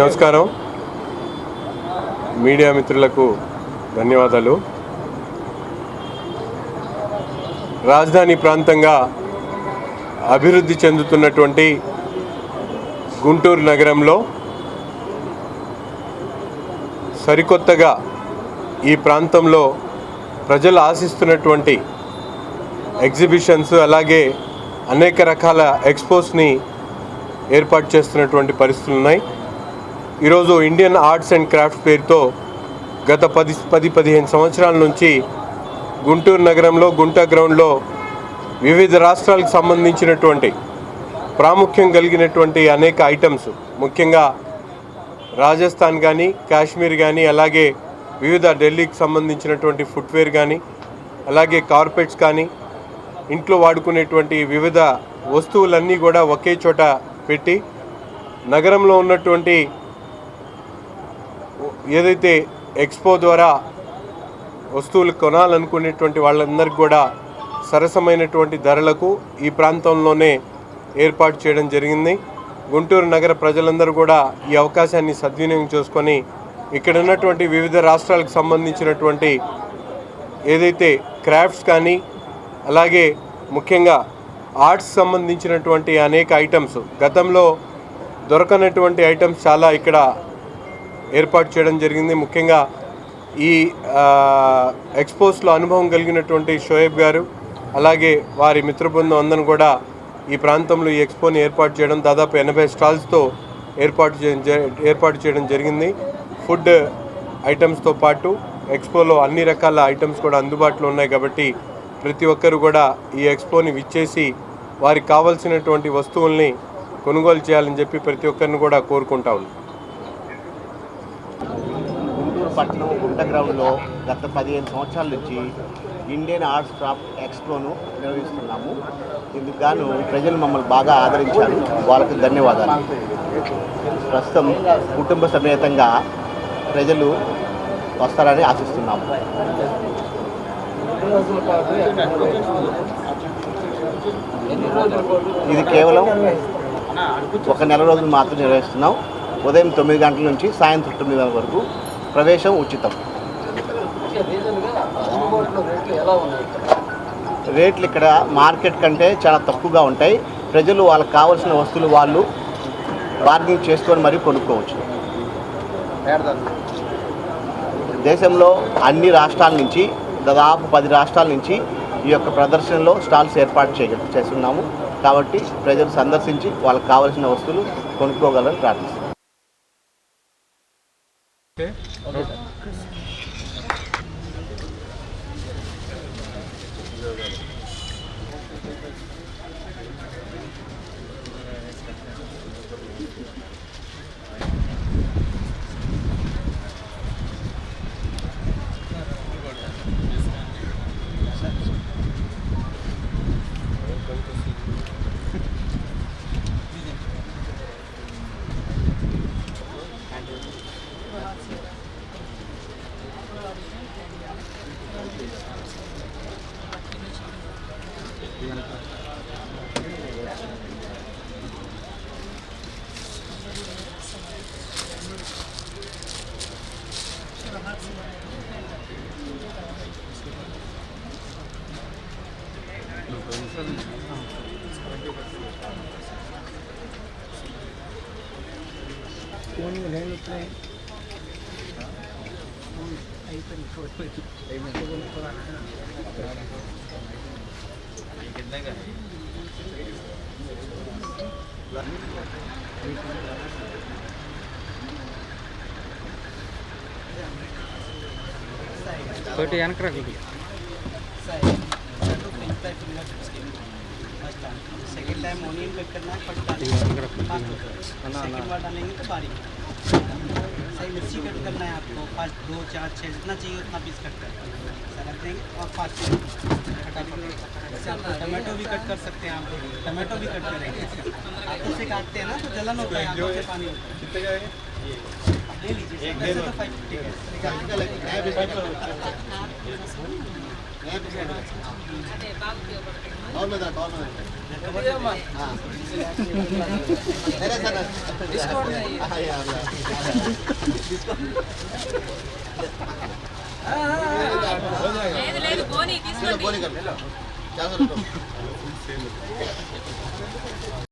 నమస్కారం. మీడియా మిత్రులకు ధన్యవాదాలు. రాజధాని ప్రాంతంగా అభివృద్ధి చెందుతున్నటువంటి గుంటూరు నగరంలో సరికొత్తగా ఈ ప్రాంతంలో ప్రజలు ఆశిస్తున్నటువంటి ఎగ్జిబిషన్స్ అలాగే అనేక రకాల ఎక్స్పోస్ని ఏర్పాటు చేస్తున్నటువంటి పరిస్థితులు ఉన్నాయి ఈరోజు ఇండియన్ ఆర్ట్స్ అండ్ క్రాఫ్ట్ పేరుతో గత పది పది పదిహేను సంవత్సరాల నుంచి గుంటూరు నగరంలో గుంటా గ్రౌండ్లో వివిధ రాష్ట్రాలకు సంబంధించినటువంటి ప్రాముఖ్యం కలిగినటువంటి అనేక ఐటమ్స్ ముఖ్యంగా రాజస్థాన్ కానీ కాశ్మీర్ కానీ అలాగే వివిధ ఢిల్లీకి సంబంధించినటువంటి ఫుట్వేర్ కానీ అలాగే కార్పెట్స్ కానీ ఇంట్లో వాడుకునేటువంటి వివిధ వస్తువులన్నీ కూడా ఒకే చోట పెట్టి నగరంలో ఉన్నటువంటి ఏదైతే ఎక్స్పో ద్వారా వస్తువులు కొనాలనుకునేటువంటి వాళ్ళందరికీ కూడా సరసమైనటువంటి ధరలకు ఈ ప్రాంతంలోనే ఏర్పాటు చేయడం జరిగింది. గుంటూరు నగర ప్రజలందరూ కూడా ఈ అవకాశాన్ని సద్వినియోగం చేసుకొని ఇక్కడ ఉన్నటువంటి వివిధ రాష్ట్రాలకు సంబంధించినటువంటి ఏదైతే క్రాఫ్ట్స్ కానీ అలాగే ముఖ్యంగా ఆర్ట్స్ సంబంధించినటువంటి అనేక ఐటమ్స్ గతంలో దొరకనటువంటి ఐటమ్స్ చాలా ఇక్కడ ఏర్పాటు చేయడం జరిగింది. ముఖ్యంగా ఈ ఎక్స్పోస్లో అనుభవం కలిగినటువంటి షోయబ్ గారు అలాగే వారి మిత్ర బృందం అందరూ కూడా ఈ ప్రాంతంలో ఈ ఎక్స్పోని ఏర్పాటు చేయడం దాదాపు ఎనభై స్టాల్స్తో ఏర్పాటు చేయడం జ- ఏర్పాటు చేయడం జరిగింది. ఫుడ్ ఐటమ్స్తో పాటు ఎక్స్పోలో అన్ని రకాల ఐటమ్స్ కూడా అందుబాటులో ఉన్నాయి కాబట్టి ప్రతి ఒక్కరు కూడా ఈ ఎక్స్పోని విచ్చేసి వారికి కావాల్సినటువంటి వస్తువుల్ని కొనుగోలు చేయాలని చెప్పి ప్రతి ఒక్కరిని కూడా కోరుకుంటా ఉన్నాం. పట్టణం గుంట గ్రౌండ్లో గత పదిహేను సంవత్సరాల నుంచి ఇండియన్ ఆర్ట్స్ క్రాఫ్ట్ ఎక్స్పోను నిర్వహిస్తున్నాము. ఇందుకు గాను ప్రజలు మమ్మల్ని బాగా ఆదరించారు. వాళ్ళకి ధన్యవాదాలు. ప్రస్తుతం కుటుంబ సమేతంగా ప్రజలు వస్తారని ఆశిస్తున్నాము. ఇది కేవలం ఒక నెల రోజులు మాత్రం నిర్వహిస్తున్నాం. ఉదయం తొమ్మిది గంటల నుంచి సాయంత్రం తొమ్మిది గంటల వరకు ప్రవేశం ఉచితం. రేట్లు ఇక్కడ మార్కెట్ కంటే చాలా తక్కువగా ఉంటాయి. ప్రజలు వాళ్ళకి కావాల్సిన వస్తువులు వాళ్ళు బార్గెనింగ్ చేసుకొని మరీ కొనుక్కోవచ్చు. దేశంలో అన్ని రాష్ట్రాల నుంచి దాదాపు పది రాష్ట్రాల నుంచి ఈ యొక్క ప్రదర్శనలో స్టాల్స్ ఏర్పాటు చేయ చేస్తున్నాము. కాబట్టి ప్రజలు సందర్శించి వాళ్ళకి కావాల్సిన వస్తువులు కొనుక్కోగలని ప్రార్థిస్తున్నాం. Okay. One would handle that. Aí, para mim, foi. Aí, mas eu vou me falar. ఒకటి వెనక రాకూడదు सेकंड टाइम ओनियन कट करना है फट डालना सेकंड बार डालेंगे तो बारीक सही मिर्ची कट करना है आपको पाँच दो चार छः जितना चाहिए उतना पीस कट कर ऐसा रख देंगे और पाँच फटाफट टमाटो भी कट कर सकते हैं आप टमाटो भी कट करेंगे। आप उसे काटते हैं ना तो जलन होता है आँखों से पानी होता है। ले लीजिए एक दे तो दो। ठीक है। निकाल के लगे नया बिस्किट नया बिस्किट अरे बाप के ऊपर हो। जाएगा। あのうんせえの。